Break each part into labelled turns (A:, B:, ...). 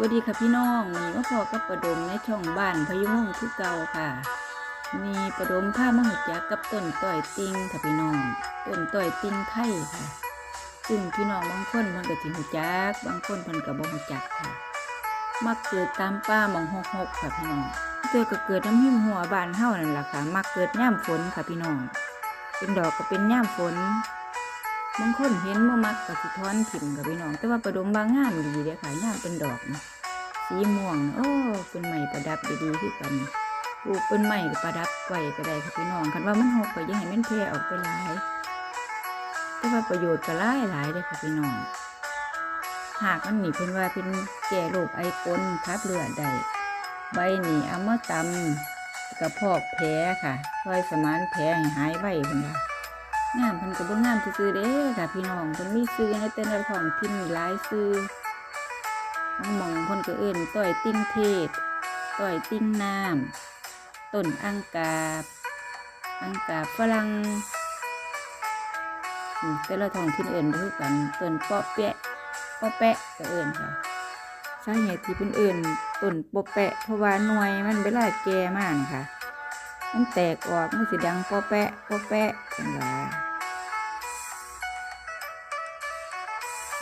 A: วัสดีค่ะพี่น้องวันนี้มาพอกับประดมในช่องบ้านพยุงคือเก่าค่ะ มีประดมผ้ามหุจักกับต้นต่อยติงค่ะพี่น้องต้นต่อยติงไทยค่ะซึ่งพี่น้องบางคนเพิ่นก็สิหูจักบางคนเพิ่นก็บ่หูจักค่ะ มักเกิดตามป่าหมองหกหกค่ะพี่น้องเจอก็เกิดน้ำหิมหัวบานเฮานั่นแหละค่ะ มักเกิดย่ามฝนค่ะพี่น้อง เป็นดอกก็เป็นย่ามฝน บางคนเห็นบ่มักก็สิถอนถิ่มกับพี่น้อง แต่ว่าประดมบางงามดีเด้อค่ะย่ามเป็นดอกนะสีม่วงโอ้เป็นไม้ประดับดีๆคือกันปลูกเป็นไม้ประดับไว้ก็ได้ค่ะพี่น้องคันว่ามันหกก็อยังให้มันแพร่ออกไปหลายแต่ว่าประโยชน์ก็หลายหลายเด้อค่ะพี่น้อง หากมันหนีเพิ่นว่าเป็นแก่โรคไอกลคับเลือดได้ใบหนีเอามาตำกระพอกแผลค่ะช่วยสมานแผลให้หายไวเพิ่นว่า งามเพิ่นก็บ่งามซื่อๆเด้ค่ะพี่น้องเพิ่นมีซื้อในแต่ละท้องถิ่นมีหลายซื้อบางหม่องเพิ่นก็เอิ้นต้อยติ้งเทศต้อยติ้งน้ำต้นอังกาบ อังกาบฝรั่งอืมแต่ละท้องถิ่นเอิ้นบ่คือกันต้นเปาะแปะเปาะแปะก็เอิ้นค่ะสาเหตุที่เพิ่นเอิ้นต้นปาะแปะเพราะว่าหน่วยมันเวลาแก่มากค่ะมันแตกออกมันสิดังปาะแปะปาะแปะจังว่า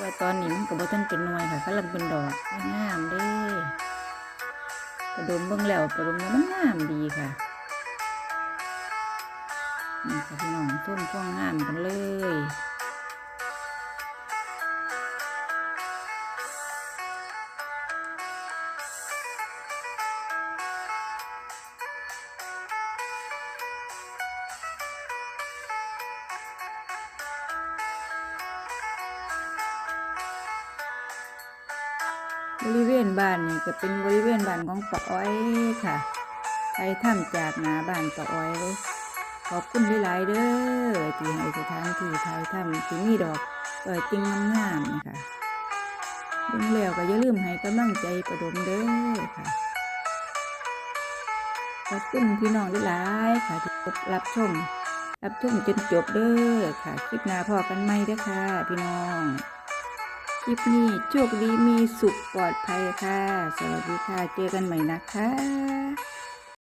A: ว่าตอนนี้มันกับ่ทันเป็นหน่วยค่ะกำลังเป็นดอกงามเด้กระดมเบื้องแล้วกระดมแล้วมันงามดีค่ะนี่ค่ะพี่น้องส้มช่วงงามกันเลย บริเวณบ้านนี่ก็เป็นบริเวณบ้านของป้าอ้อยค่ะใครทำจากหนาบ้านป้าอ้อย ขอบคุณหลายๆเด้อที่ให้สถานที่ไทยทำที่มีดอกต่อยติงงามๆนี่ค่ะเบิ่งแล้วก็อย่าลืมให้กำลังใจประดมเด้อค่ะ ขอบคุณพี่น้องหลายๆค่ะที่รับชมรับชมจนจบเด้อค่ะ คลิปหน้าพอกันไหมเด้อค่ะ พี่น้อง คลิปนี้โชคดีมีสุขปลอดภัยค่ะ สวัสดีค่ะ เจอกันใหม่นะคะ